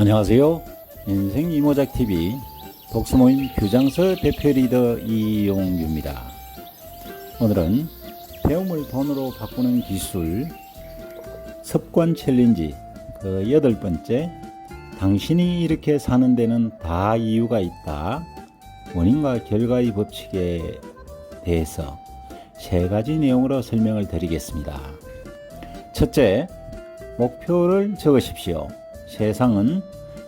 안녕하세요. 인생 이모작 TV 독서모임 규장서 대표 리더 이용규입니다. 오늘은 배움을 돈으로 바꾸는 기술 습관 챌린지 그 여덟 번째 당신이 이렇게 사는 데는 다 이유가 있다. 원인과 결과의 법칙에 대해서 세 가지 내용으로 설명을 드리겠습니다. 첫째, 목표를 적으십시오. 세상은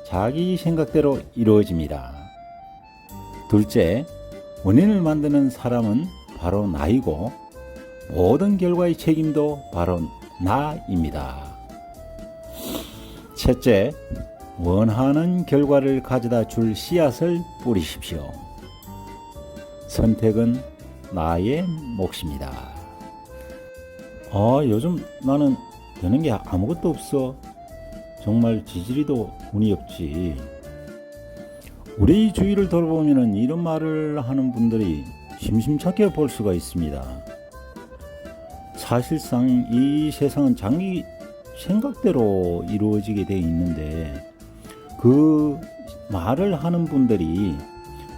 자기 생각대로 이루어집니다. 둘째, 원인을 만드는 사람은 바로 나이고 모든 결과의 책임도 바로 나입니다. 셋째, 원하는 결과를 가져다 줄 씨앗을 뿌리십시오. 선택은 나의 몫입니다. 아, 요즘 나는 되는 게 아무것도 없어. 정말 지지리도 운이 없지. 우리 주위를 돌아보면 이런 말을 하는 분들이 심심찮게 볼 수가 있습니다. 사실상 이 세상은 자기 생각대로 이루어지게 되어 있는데 그 말을 하는 분들이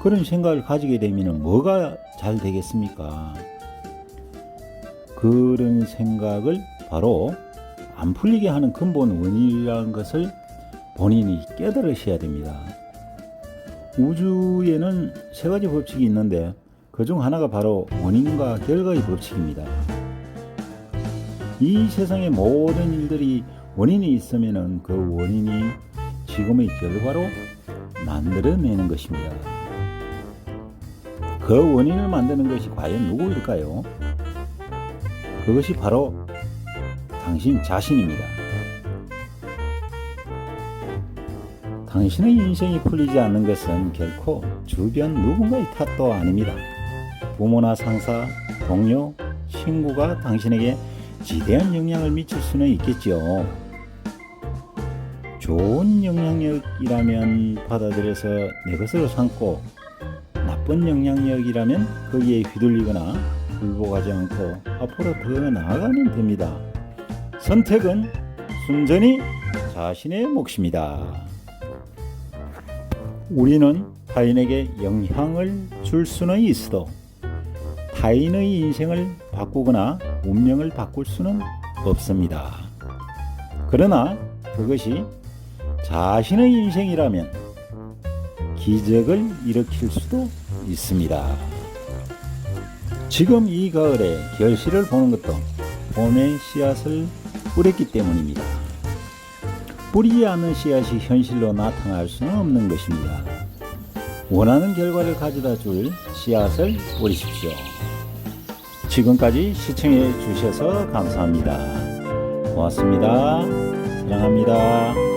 그런 생각을 가지게 되면 뭐가 잘 되겠습니까? 그런 생각을 바로 안 풀리게 하는 근본 원인이라는 것을 본인이 깨달으셔야 됩니다. 우주에는 세 가지 법칙이 있는데 그 중 하나가 바로 원인과 결과의 법칙입니다. 이 세상의 모든 일들이 원인이 있으면 그 원인이 지금의 결과로 만들어내는 것입니다. 그 원인을 만드는 것이 과연 누구일까요? 그것이 바로 당신 자신입니다. 당신의 인생이 풀리지 않는 것은 결코 주변 누군가의 탓도 아닙니다. 부모나 상사, 동료, 친구가 당신에게 지대한 영향을 미칠 수는 있겠지요. 좋은 영향력이라면 받아들여서 내 것으로 삼고 나쁜 영향력이라면 거기에 휘둘리거나 굴복하지 않고 앞으로 더 나아가면 됩니다. 선택은 순전히 자신의 몫입니다. 우리는 타인에게 영향을 줄 수는 있어도 타인의 인생을 바꾸거나 운명을 바꿀 수는 없습니다. 그러나 그것이 자신의 인생이라면 기적을 일으킬 수도 있습니다. 지금 이 가을에 결실을 보는 것도 봄의 씨앗을 뿌렸기 때문입니다. 뿌리지 않는 씨앗이 현실로 나타날 수는 없는 것입니다. 원하는 결과를 가져다 줄 씨앗을 뿌리십시오. 지금까지 시청해 주셔서 감사합니다. 고맙습니다. 사랑합니다.